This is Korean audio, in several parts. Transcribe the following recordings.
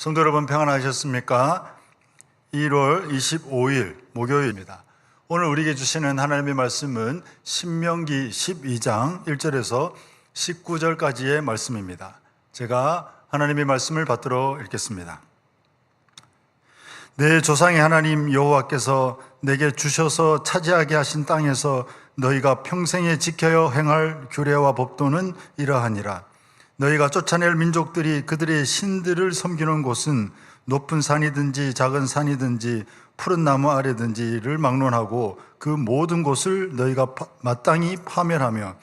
성도 여러분 평안하셨습니까? 1월 25일 목요일입니다. 오늘 우리에게 주시는 하나님의 말씀은 신명기 12장 1절에서 19절까지의 말씀입니다. 제가 하나님의 말씀을 받들어 읽겠습니다. 내 조상의 하나님 여호와께서 내게 주셔서 차지하게 하신 땅에서 너희가 평생에 지켜야 행할 규례와 법도는 이러하니라. 너희가 쫓아낼 민족들이 그들의 신들을 섬기는 곳은 높은 산이든지 작은 산이든지 푸른 나무 아래든지를 막론하고 그 모든 곳을 너희가 파- 마땅히 파멸하며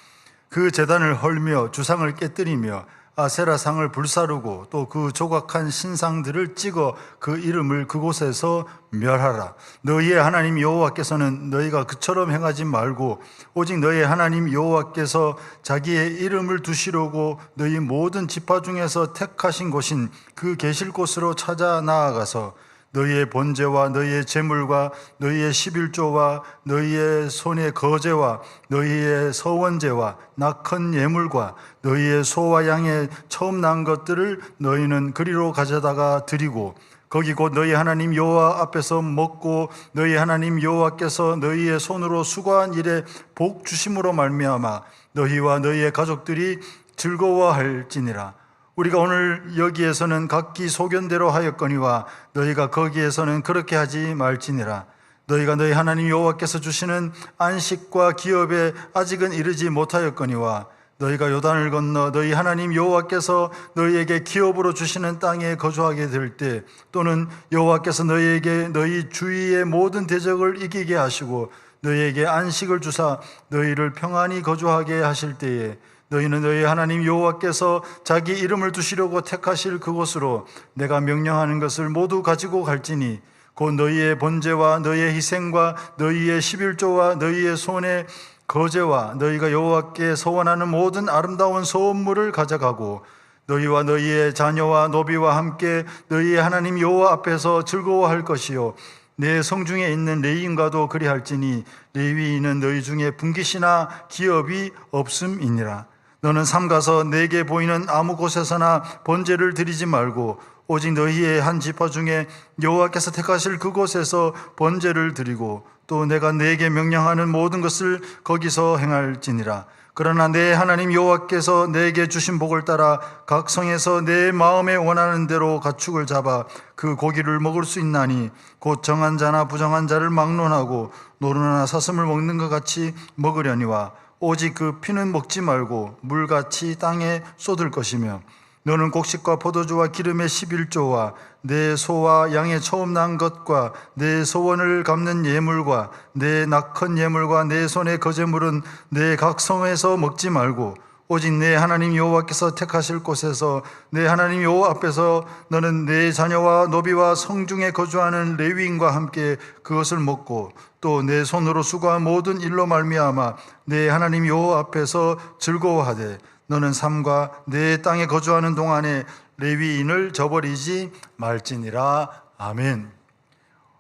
그 재단을 헐며 주상을 깨뜨리며 아세라상을 불사르고 또 그 조각한 신상들을 찍어 그 이름을 그곳에서 멸하라. 너희의 하나님 여호와께서는 너희가 그처럼 행하지 말고 오직 너희의 하나님 여호와께서 자기의 이름을 두시려고 너희 모든 지파 중에서 택하신 곳인 그 계실 곳으로 찾아 나아가서 너희의 번제와 너희의 제물과 너희의 십일조와 너희의 손의 거제와 너희의 서원제와 낙헌 예물과 너희의 소와 양의 처음 난 것들을 너희는 그리로 가져다가 드리고 거기 곧 너희 하나님 여호와 앞에서 먹고 너희 하나님 여호와께서 너희의 손으로 수고한 일에 복 주심으로 말미암아 너희와 너희의 가족들이 즐거워할지니라 우리가 오늘 여기에서는 각기 소견대로 하였거니와 너희가 거기에서는 그렇게 하지 말지니라. 너희가 너희 하나님 여호와께서 주시는 안식과 기업에 아직은 이르지 못하였거니와 너희가 요단을 건너 너희 하나님 여호와께서 너희에게 기업으로 주시는 땅에 거주하게 될 때 또는 여호와께서 너희에게 너희 주위의 모든 대적을 이기게 하시고 너희에게 안식을 주사 너희를 평안히 거주하게 하실 때에 너희는 너희 하나님 여호와께서 자기 이름을 두시려고 택하실 그곳으로 내가 명령하는 것을 모두 가지고 갈지니 곧 너희의 번제와 너희의 희생과 너희의 십일조와 너희의 손의 거제와 너희가 여호와께 서원하는 모든 아름다운 소원물을 가져가고 너희와 너희의 자녀와 노비와 함께 너희의 하나님 여호와 앞에서 즐거워할 것이요 내 성중에 있는 레위인과도 그리할지니 레위인은 너희 중에 분깃이나 기업이 없음이니라 너는 삼가서 내게 보이는 아무 곳에서나 번제를 드리지 말고 오직 너희의 한 지파 중에 여호와께서 택하실 그곳에서 번제를 드리고 또 내가 내게 명령하는 모든 것을 거기서 행할지니라. 그러나 내 하나님 여호와께서 내게 주신 복을 따라 각 성에서 내 마음에 원하는 대로 가축을 잡아 그 고기를 먹을 수 있나니 곧 정한 자나 부정한 자를 막론하고 노루나 사슴을 먹는 것 같이 먹으려니와 오직 그 피는 먹지 말고 물같이 땅에 쏟을 것이며 너는 곡식과 포도주와 기름의 11조와 내 소와 양의 처음 난 것과 내 소원을 갚는 예물과 내 낙헌 예물과 내 손의 거제물은 내 각 성에서 먹지 말고 오직 내 하나님 여호와께서 택하실 곳에서 내 하나님 여호와 앞에서 너는 내 자녀와 노비와 성중에 거주하는 레위인과 함께 그것을 먹고 또 내 손으로 수고한 모든 일로 말미암아 내 하나님 여호와 앞에서 즐거워하되 너는 삶과 내 땅에 거주하는 동안에 레위인을 저버리지 말지니라 아멘.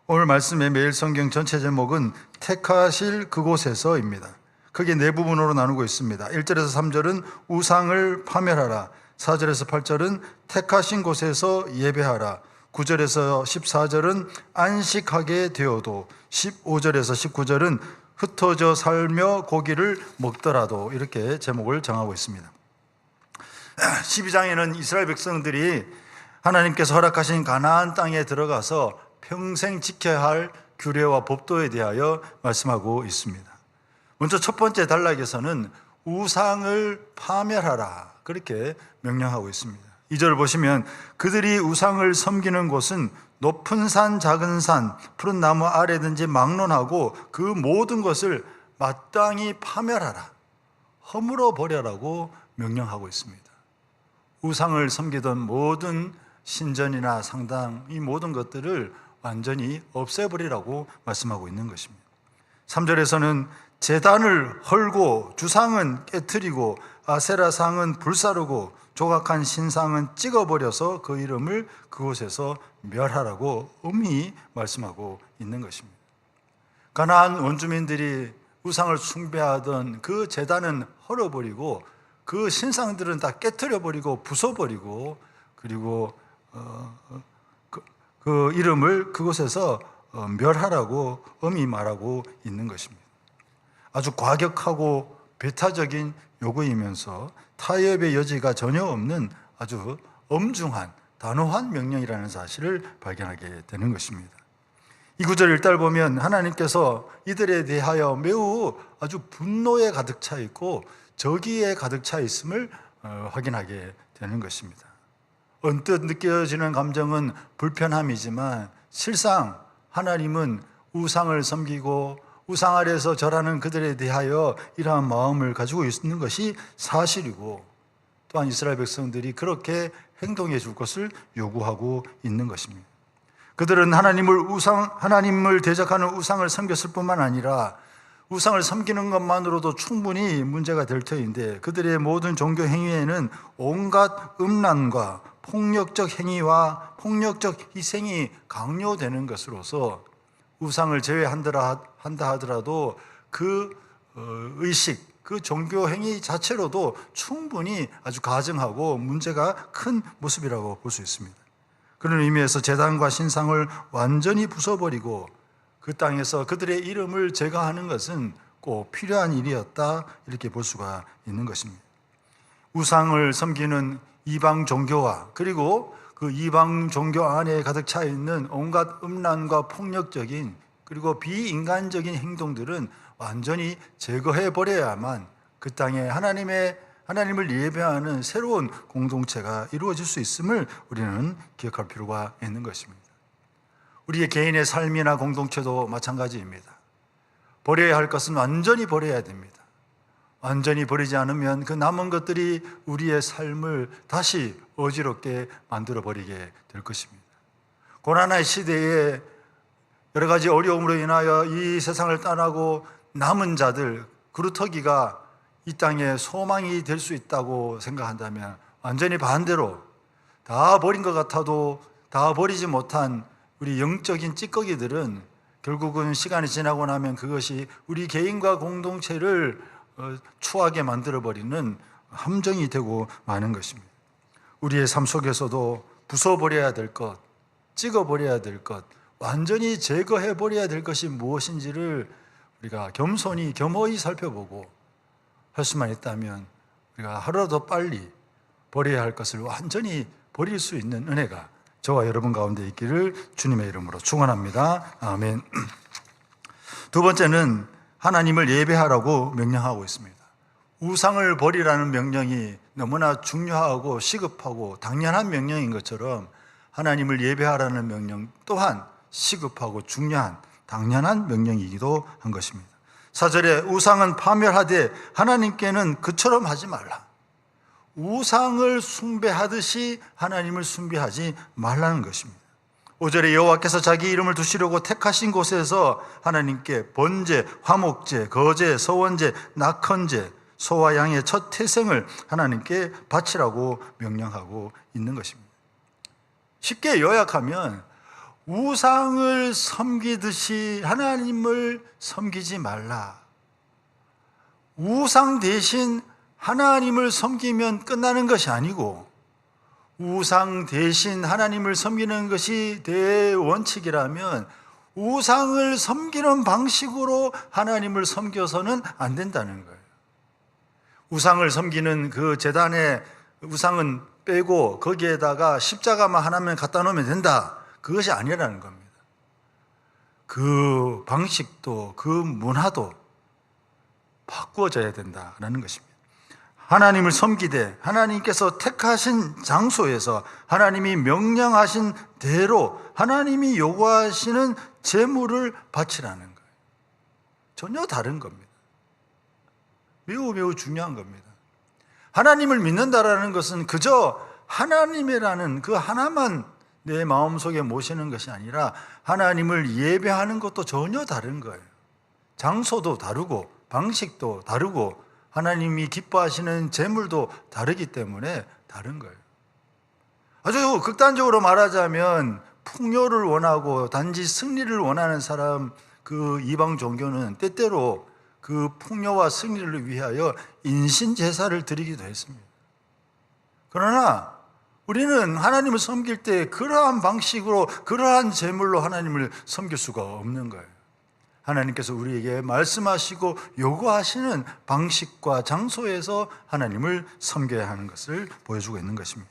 오늘 말씀의 매일 성경 전체 제목은 택하실 그곳에서입니다. 크게 네 부분으로 나누고 있습니다. 1절에서 3절은 우상을 파멸하라. 4절에서 8절은 택하신 곳에서 예배하라. 9절에서 14절은 안식하게 되어도 15절에서 19절은 흩어져 살며 고기를 먹더라도 이렇게 제목을 정하고 있습니다. 12장에는 이스라엘 백성들이 하나님께서 허락하신 가나안 땅에 들어가서 평생 지켜야 할 규례와 법도에 대하여 말씀하고 있습니다. 먼저 첫 번째 단락에서는 우상을 파멸하라 그렇게 명령하고 있습니다. 이 절을 보시면 그들이 우상을 섬기는 곳은 높은 산, 작은 산, 푸른 나무 아래든지 막론하고 그 모든 것을 마땅히 파멸하라. 허물어 버려라고 명령하고 있습니다. 우상을 섬기던 모든 신전이나 상당 이 모든 것들을 완전히 없애버리라고 말씀하고 있는 것입니다. 3절에서는 재단을 헐고 주상은 깨뜨리고 아세라상은 불사르고 조각한 신상은 찍어버려서 그 이름을 그곳에서 멸하라고 엄히 말씀하고 있는 것입니다. 가나안 원주민들이 우상을 숭배하던 그 재단은 헐어버리고 그 신상들은 다 깨뜨려 버리고 부숴 버리고 그리고 어, 그, 그 이름을 그곳에서 어, 멸하라고 엄히 말하고 있는 것입니다. 아주 과격하고 배타적인 요구이면서 타협의 여지가 전혀 없는 아주 엄중한 단호한 명령이라는 사실을 발견하게 되는 것입니다. 이 구절 일달 보면 하나님께서 이들에 대하여 매우 아주 분노에 가득 차 있고 저기에 가득 차 있음을 어, 확인하게 되는 것입니다. 언뜻 느껴지는 감정은 불편함이지만 실상 하나님은 우상을 섬기고 우상 아래서 절하는 그들에 대하여 이러한 마음을 가지고 있는 것이 사실이고 또한 이스라엘 백성들이 그렇게 행동해 줄 것을 요구하고 있는 것입니다. 그들은 하나님을 우상 하나님을 대적하는 우상을 섬겼을 뿐만 아니라 우상을 섬기는 것만으로도 충분히 문제가 될 터인데 그들의 모든 종교 행위에는 온갖 음란과 폭력적 행위와 폭력적 희생이 강요되는 것으로서 우상을 제외한다 한다 하더라도 그 어, 의식, 그 종교 행위 자체로도 충분히 아주 가증하고 문제가 큰 모습이라고 볼 수 있습니다. 그런 의미에서 재단과 신상을 완전히 부숴버리고 그 땅에서 그들의 이름을 제거하는 것은 꼭 필요한 일이었다 이렇게 볼 수가 있는 것입니다. 우상을 섬기는 이방 종교와 그리고 그 이방 종교 안에 가득 차 있는 온갖 음란과 폭력적인 그리고 비인간적인 행동들은 완전히 제거해 버려야만 그 땅에 하나님의 하나님을 예배하는 새로운 공동체가 이루어질 수 있음을 우리는 기억할 필요가 있는 것입니다. 우리의 개인의 삶이나 공동체도 마찬가지입니다. 버려야 할 것은 완전히 버려야 됩니다. 완전히 버리지 않으면 그 남은 것들이 우리의 삶을 다시 어지럽게 만들어 버리게 될 것입니다. 고난의 시대에 여러 가지 어려움으로 인하여 이 세상을 떠나고 남은 자들 그루터기가 이 땅에 소망이 될 수 있다고 생각한다면 완전히 반대로 다 버린 것 같아도 다 버리지 못한 우리 영적인 찌꺼기들은 결국은 시간이 지나고 나면 그것이 우리 개인과 공동체를 어, 추하게 만들어 버리는 함정이 되고 마는 것입니다. 우리의 삶 속에서도 부숴버려야 될 것, 찍어버려야 될 것, 완전히 제거해버려야 될 것이 무엇인지를 우리가 겸손히 겸허히 살펴보고 할 수만 있다면 우리가 하루라도 빨리 버려야 할 것을 완전히 버릴 수 있는 은혜가 저와 여러분 가운데 있기를 주님의 이름으로 축원합니다. 아멘. 두 번째는 하나님을 예배하라고 명령하고 있습니다. 우상을 버리라는 명령이 너무나 중요하고 시급하고 당연한 명령인 것처럼 하나님을 예배하라는 명령 또한 시급하고 중요한 당연한 명령이기도 한 것입니다. 사절에 우상은 파멸하되 하나님께는 그처럼 하지 말라. 우상을 숭배하듯이 하나님을 숭배하지 말라는 것입니다. 5절에 여호와께서 자기 이름을 두시려고 택하신 곳에서 하나님께 번제, 화목제, 거제, 서원제, 낙헌제, 소와 양의 첫 태생을 하나님께 바치라고 명령하고 있는 것입니다. 쉽게 요약하면 우상을 섬기듯이 하나님을 섬기지 말라. 우상 대신 하나님을 섬기면 끝나는 것이 아니고 우상 대신 하나님을 섬기는 것이 대원칙이라면 우상을 섬기는 방식으로 하나님을 섬겨서는 안 된다는 거예요. 우상을 섬기는 그 재단에 우상은 빼고 거기에다가 십자가만 하나만 갖다 놓으면 된다. 그것이 아니라는 겁니다. 그 방식도 그 문화도 바꾸어져야 된다라는 것입니다. 하나님을 섬기되 하나님께서 택하신 장소에서 하나님이 명령하신 대로 하나님이 요구하시는 제물을 바치라는 거예요. 전혀 다른 겁니다. 매우 매우 중요한 겁니다. 하나님을 믿는다라는 것은 그저 하나님이라는 그 하나만 내 마음속에 모시는 것이 아니라 하나님을 예배하는 것도 전혀 다른 거예요. 장소도 다르고 방식도 다르고 하나님이 기뻐하시는 제물도 다르기 때문에 다른 거예요. 아주 극단적으로 말하자면 풍요를 원하고 단지 승리를 원하는 사람 그 이방 종교는 때때로 그 풍요와 승리를 위하여 인신 제사를 드리기도 했습니다. 그러나 우리는 하나님을 섬길 때 그러한 방식으로 그러한 제물로 하나님을 섬길 수가 없는 거예요. 하나님께서 우리에게 말씀하시고 요구하시는 방식과 장소에서 하나님을 섬겨야 하는 것을 보여주고 있는 것입니다.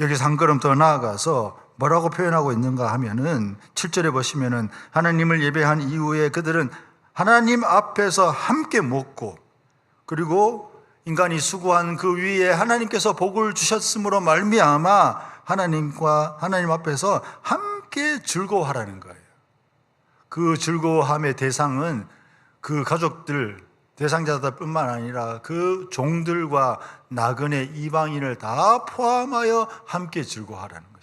여기서 한 걸음 더 나아가서 뭐라고 표현하고 있는가 하면은 7절에 보시면은 하나님을 예배한 이후에 그들은 하나님 앞에서 함께 먹고 그리고 인간이 수고한 그 위에 하나님께서 복을 주셨으므로 말미암아 하나님과 하나님 앞에서 함께 즐거워하라는 거예요. 그 즐거워함의 대상은 그 가족들 대상자들뿐만 아니라 그 종들과 나그네 이방인을 다 포함하여 함께 즐거워하라는 것입니다.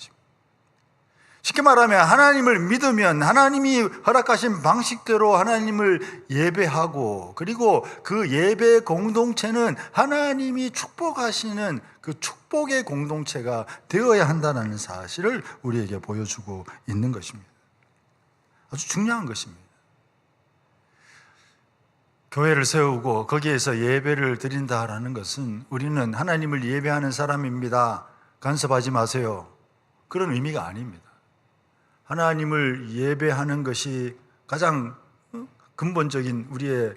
쉽게 말하면 하나님을 믿으면 하나님이 허락하신 방식대로 하나님을 예배하고 그리고 그 예배 공동체는 하나님이 축복하시는 그 축복의 공동체가 되어야 한다는 사실을 우리에게 보여주고 있는 것입니다. 아주 중요한 것입니다. 교회를 세우고 거기에서 예배를 드린다라는 것은 우리는 하나님을 예배하는 사람입니다. 간섭하지 마세요. 그런 의미가 아닙니다. 하나님을 예배하는 것이 가장 근본적인 우리의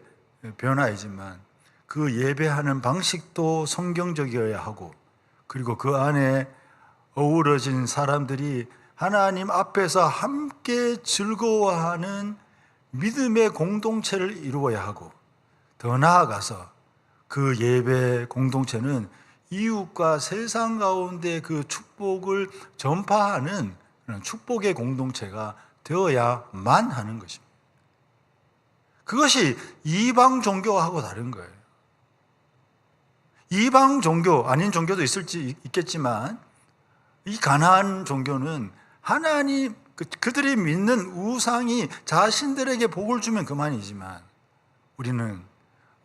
변화이지만 그 예배하는 방식도 성경적이어야 하고 그리고 그 안에 어우러진 사람들이 하나님 앞에서 함께 즐거워하는 믿음의 공동체를 이루어야 하고 더 나아가서 그 예배 공동체는 이웃과 세상 가운데 그 축복을 전파하는 축복의 공동체가 되어야만 하는 것입니다. 그것이 이방 종교하고 다른 거예요. 이방 종교 아닌 종교도 있을지 있겠지만 이 가나안 종교는 하나님 그, 그들이 믿는 우상이 자신들에게 복을 주면 그만이지만 우리는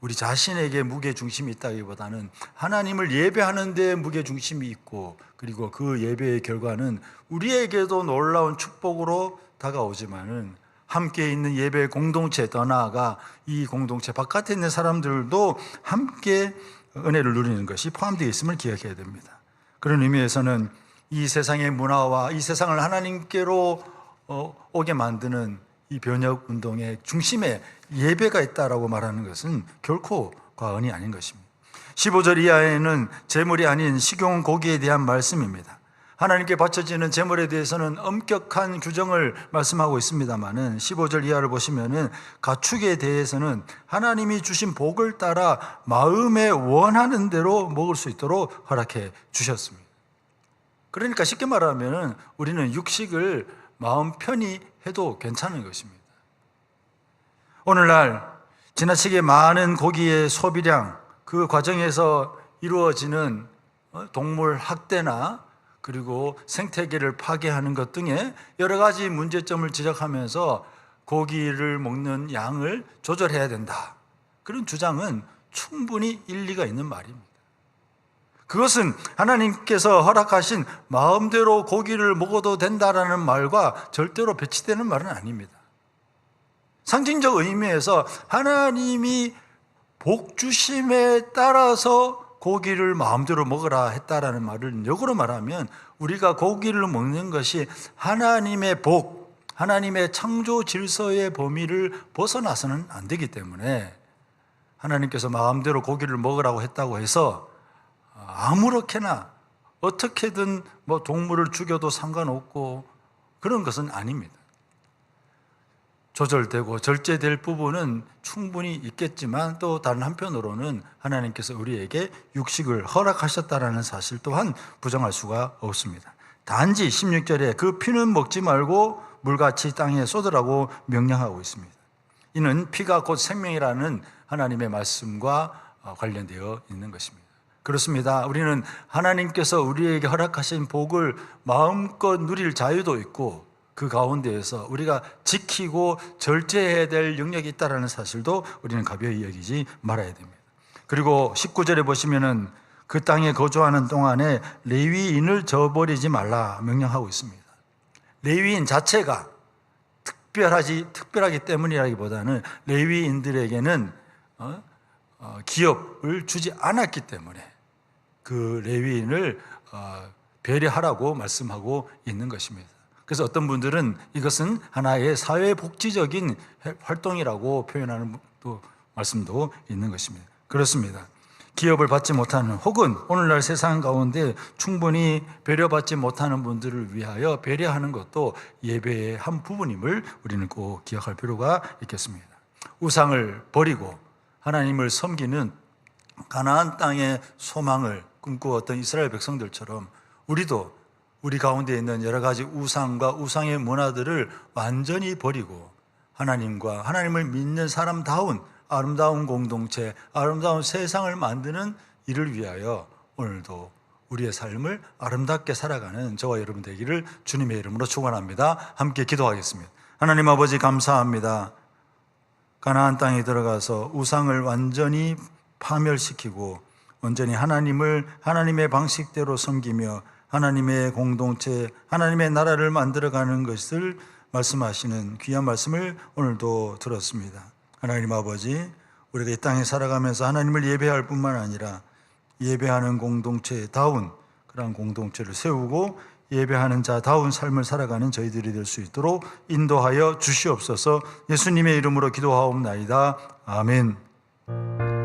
우리 자신에게 무게 중심이 있다기보다는 하나님을 예배하는 데 무게 중심이 있고 그리고 그 예배의 결과는 우리에게도 놀라운 축복으로 다가오지만은 함께 있는 예배 공동체 더 나아가 이 공동체 바깥에 있는 사람들도 함께 은혜를 누리는 것이 포함되어 있음을 기억해야 됩니다. 그런 의미에서는 이 세상의 문화와 이 세상을 하나님께로 어, 오게 만드는 이 변혁 운동의 중심에 예배가 있다라고 말하는 것은 결코 과언이 아닌 것입니다. 15절 이하에는 제물이 아닌 식용 고기에 대한 말씀입니다. 하나님께 바쳐지는 제물에 대해서는 엄격한 규정을 말씀하고 있습니다만은 15절 이하를 보시면은 가축에 대해서는 하나님이 주신 복을 따라 마음에 원하는 대로 먹을 수 있도록 허락해 주셨습니다. 그러니까 쉽게 말하면 우리는 육식을 마음 편히 해도 괜찮은 것입니다. 오늘날 지나치게 많은 고기의 소비량, 그 과정에서 이루어지는 어, 동물 학대나 그리고 생태계를 파괴하는 것 등의 여러 가지 문제점을 지적하면서 고기를 먹는 양을 조절해야 된다. 그런 주장은 충분히 일리가 있는 말입니다. 그것은 하나님께서 허락하신 마음대로 고기를 먹어도 된다라는 말과 절대로 배치되는 말은 아닙니다. 상징적 의미에서 하나님이 복주심에 따라서 고기를 마음대로 먹으라 했다라는 말을 역으로 말하면 우리가 고기를 먹는 것이 하나님의 복, 하나님의 창조 질서의 범위를 벗어나서는 안 되기 때문에 하나님께서 마음대로 고기를 먹으라고 했다고 해서 아무렇게나 어떻게든 뭐 동물을 죽여도 상관없고 그런 것은 아닙니다. 조절되고 절제될 부분은 충분히 있겠지만 또 다른 한편으로는 하나님께서 우리에게 육식을 허락하셨다라는 사실 또한 부정할 수가 없습니다. 단지 16절에 그 피는 먹지 말고 물같이 땅에 쏟으라고 명령하고 있습니다. 이는 피가 곧 생명이라는 하나님의 말씀과 관련되어 있는 것입니다. 그렇습니다. 우리는 하나님께서 우리에게 허락하신 복을 마음껏 누릴 자유도 있고 그 가운데에서 우리가 지키고 절제해야 될 영역이 있다는 사실도 우리는 가벼이 여기지 말아야 됩니다. 그리고 19절에 보시면은 그 땅에 거주하는 동안에 레위인을 저버리지 말라 명령하고 있습니다. 레위인 자체가 특별하지 특별하기 때문이라기보다는 레위인들에게는 어, 어, 기업을 주지 않았기 때문에 그 레위인을 어, 배려하라고 말씀하고 있는 것입니다. 그래서 어떤 분들은 이것은 하나의 사회복지적인 활동이라고 표현하는 또 말씀도 있는 것입니다. 그렇습니다. 기업을 받지 못하는 혹은 오늘날 세상 가운데 충분히 배려받지 못하는 분들을 위하여 배려하는 것도 예배의 한 부분임을 우리는 꼭 기억할 필요가 있겠습니다. 우상을 버리고 하나님을 섬기는 가나안 땅의 소망을 꿈꾸었던 이스라엘 백성들처럼 우리도 우리 가운데 있는 여러 가지 우상과 우상의 문화들을 완전히 버리고 하나님과 하나님을 믿는 사람다운 아름다운 공동체, 아름다운 세상을 만드는 일을 위하여 오늘도 우리의 삶을 아름답게 살아가는 저와 여러분 되기를 주님의 이름으로 축원합니다. 함께 기도하겠습니다. 하나님 아버지 감사합니다. 가나안 땅에 들어가서 우상을 완전히 파멸시키고 온전히 하나님을 하나님의 방식대로 섬기며 하나님의 공동체, 하나님의 나라를 만들어가는 것을 말씀하시는 귀한 말씀을 오늘도 들었습니다. 하나님 아버지, 우리가 이 땅에 살아가면서 하나님을 예배할 뿐만 아니라 예배하는 공동체다운 그런 공동체를 세우고 예배하는 자다운 삶을 살아가는 저희들이 될 수 있도록 인도하여 주시옵소서 예수님의 이름으로 기도하옵나이다. 아멘.